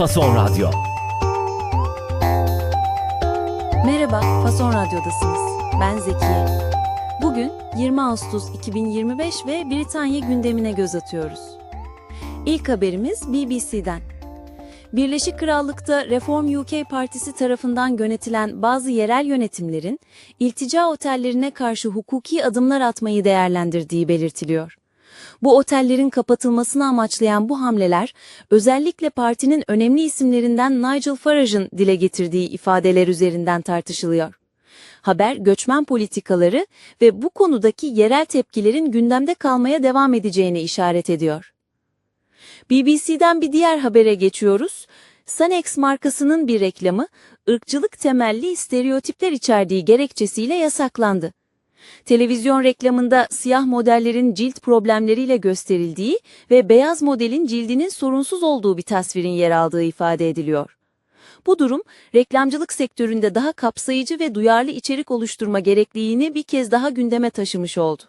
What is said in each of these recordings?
Fason Radyo. Merhaba, Fason Radyo'dasınız. Ben Zekiye. Bugün 20 Ağustos 2025 ve Britanya gündemine göz atıyoruz. İlk haberimiz BBC'den. Birleşik Krallık'ta Reform UK Partisi tarafından yönetilen bazı yerel yönetimlerin iltica otellerine karşı hukuki adımlar atmayı değerlendirdiği belirtiliyor. Bu otellerin kapatılmasını amaçlayan bu hamleler özellikle partinin önemli isimlerinden Nigel Farage'ın dile getirdiği ifadeler üzerinden tartışılıyor. Haber göçmen politikaları ve bu konudaki yerel tepkilerin gündemde kalmaya devam edeceğine işaret ediyor. BBC'den bir diğer habere geçiyoruz. Sanex markasının bir reklamı ırkçılık temelli stereotipler içerdiği gerekçesiyle yasaklandı. Televizyon reklamında siyah modellerin cilt problemleriyle gösterildiği ve beyaz modelin cildinin sorunsuz olduğu bir tasvirin yer aldığı ifade ediliyor. Bu durum, reklamcılık sektöründe daha kapsayıcı ve duyarlı içerik oluşturma gerekliliğini bir kez daha gündeme taşımış oldu.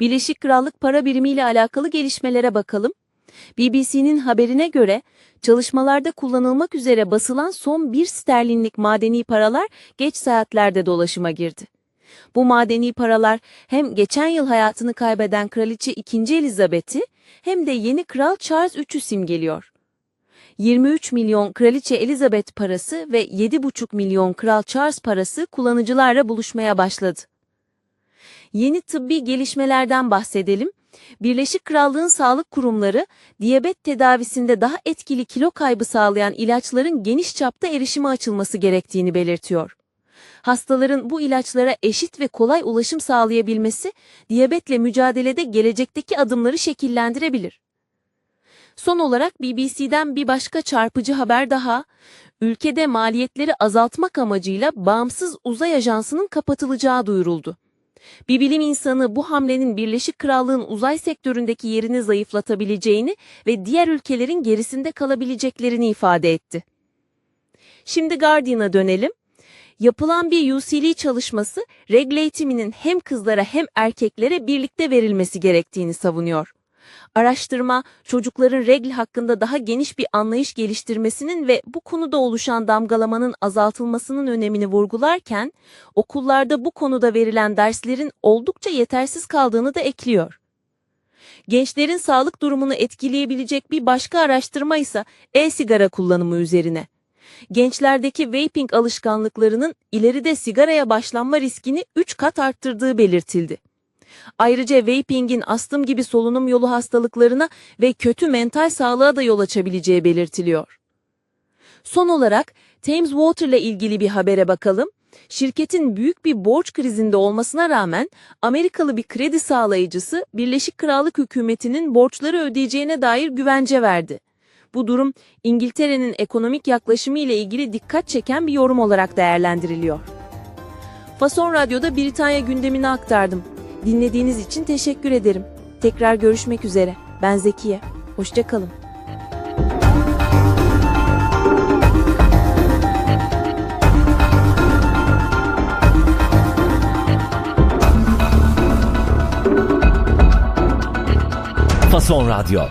Birleşik Krallık para birimiyle alakalı gelişmelere bakalım. BBC'nin haberine göre çalışmalarda kullanılmak üzere basılan son bir sterlinlik madeni paralar geç saatlerde dolaşıma girdi. Bu madeni paralar hem geçen yıl hayatını kaybeden Kraliçe 2. Elizabeth'i hem de yeni Kral Charles III'ü simgeliyor. 23 milyon Kraliçe Elizabeth parası ve 7,5 milyon Kral Charles parası kullanıcılarla buluşmaya başladı. Yeni tıbbi gelişmelerden bahsedelim. Birleşik Krallığın sağlık kurumları, diyabet tedavisinde daha etkili kilo kaybı sağlayan ilaçların geniş çapta erişime açılması gerektiğini belirtiyor. Hastaların bu ilaçlara eşit ve kolay ulaşım sağlayabilmesi, diyabetle mücadelede gelecekteki adımları şekillendirebilir. Son olarak BBC'den bir başka çarpıcı haber daha, ülkede maliyetleri azaltmak amacıyla bağımsız uzay ajansının kapatılacağı duyuruldu. Bir bilim insanı bu hamlenin Birleşik Krallığın uzay sektöründeki yerini zayıflatabileceğini ve diğer ülkelerin gerisinde kalabileceklerini ifade etti. Şimdi Guardian'a dönelim. Yapılan bir UCL çalışması regl eğitiminin hem kızlara hem erkeklere birlikte verilmesi gerektiğini savunuyor. Araştırma, çocukların regl hakkında daha geniş bir anlayış geliştirmesinin ve bu konuda oluşan damgalamanın azaltılmasının önemini vurgularken, okullarda bu konuda verilen derslerin oldukça yetersiz kaldığını da ekliyor. Gençlerin sağlık durumunu etkileyebilecek bir başka araştırma ise e-sigara kullanımı üzerine. Gençlerdeki vaping alışkanlıklarının ileride sigaraya başlanma riskini 3 kat arttırdığı belirtildi. Ayrıca vapingin astım gibi solunum yolu hastalıklarına ve kötü mental sağlığa da yol açabileceği belirtiliyor. Son olarak Thames Water ile ilgili bir habere bakalım. Şirketin büyük bir borç krizinde olmasına rağmen Amerikalı bir kredi sağlayıcısı Birleşik Krallık hükümetinin borçları ödeyeceğine dair güvence verdi. Bu durum İngiltere'nin ekonomik yaklaşımı ile ilgili dikkat çeken bir yorum olarak değerlendiriliyor. Fason Radyo'da Britanya gündemini aktardım. Dinlediğiniz için teşekkür ederim. Tekrar görüşmek üzere. Ben Zekiye. Hoşçakalın. Fason Radyo.